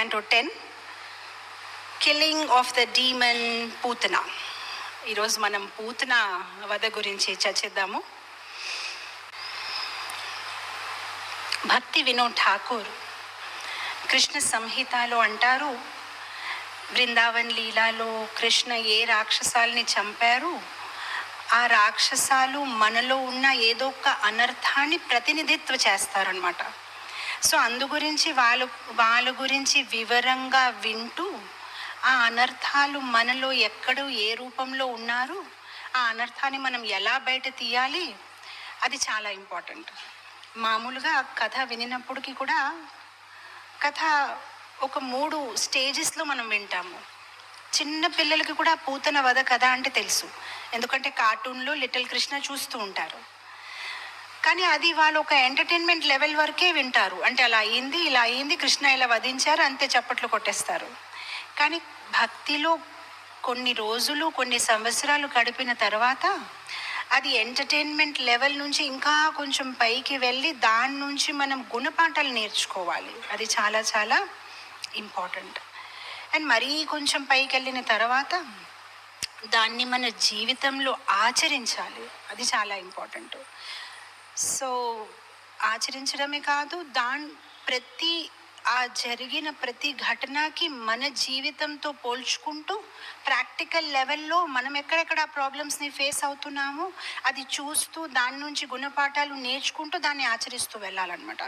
Canto ten killing of the demon Putana ఈరోజు మనం పూతన వధ గురించి చర్చిద్దాము. భక్తి వినోద్ ఠాకూర్ కృష్ణ సంహితలో అంటారు బృందావన్ లీలాలో కృష్ణ ఏ రాక్షసాల్ని చంపారు ఆ రాక్షసాలు మనలో ఉన్న ఏదో ఒక అనర్థాన్ని ప్రతినిధిత్వ చేస్తారనమాట సో అందు గురించి వాళ్ళు వాళ్ళ గురించి వివరంగా వింటూ ఆ అనర్థాలు మనలో ఎక్కడో ఏ రూపంలో ఉన్నారు ఆ అనర్థాన్ని మనం ఎలా బయట తీయాలి అది చాలా ఇంపార్టెంట్. మామూలుగా కథ వినినప్పటికీ కూడా కథ ఒక మూడు స్టేజెస్లో మనం వింటాము. చిన్న పిల్లలకి కూడా పూతన వధ కథ అంటే తెలుసు. ఎందుకంటే కార్టూన్లో లిటిల్ కృష్ణ చూస్తూ ఉంటారు. కానీ అది వాళ్ళు ఒక ఎంటర్టైన్మెంట్ లెవెల్ వరకే వింటారు. అంటే అలా అయింది ఇలా అయింది కృష్ణ ఇలా వధించారు అంతే చప్పట్లు కొట్టేస్తారు. కానీ భక్తిలో కొన్ని రోజులు కొన్ని సంవత్సరాలు గడిపిన తర్వాత అది ఎంటర్టైన్మెంట్ లెవెల్ నుంచి ఇంకా కొంచెం పైకి వెళ్ళి దాని నుంచి మనం గుణపాఠాలు నేర్చుకోవాలి. అది చాలా చాలా ఇంపార్టెంట్ అండ్ మరీ కొంచెం పైకి వెళ్ళిన తర్వాత దాన్ని మన జీవితంలో ఆచరించాలి. అది చాలా ఇంపార్టెంట్ సో ఆచరించడమే కాదు దాని ప్రతి ఆ జరిగిన ప్రతి ఘటనకి మన జీవితంతో పోల్చుకుంటూ ప్రాక్టికల్ లెవెల్లో మనం ఎక్కడెక్కడ ఆ ప్రాబ్లమ్స్ని ఫేస్ అవుతున్నామో అది చూస్తూ దాని నుంచి గుణపాఠాలు నేర్చుకుంటూ దాన్ని ఆచరిస్తూ వెళ్ళాలన్నమాట.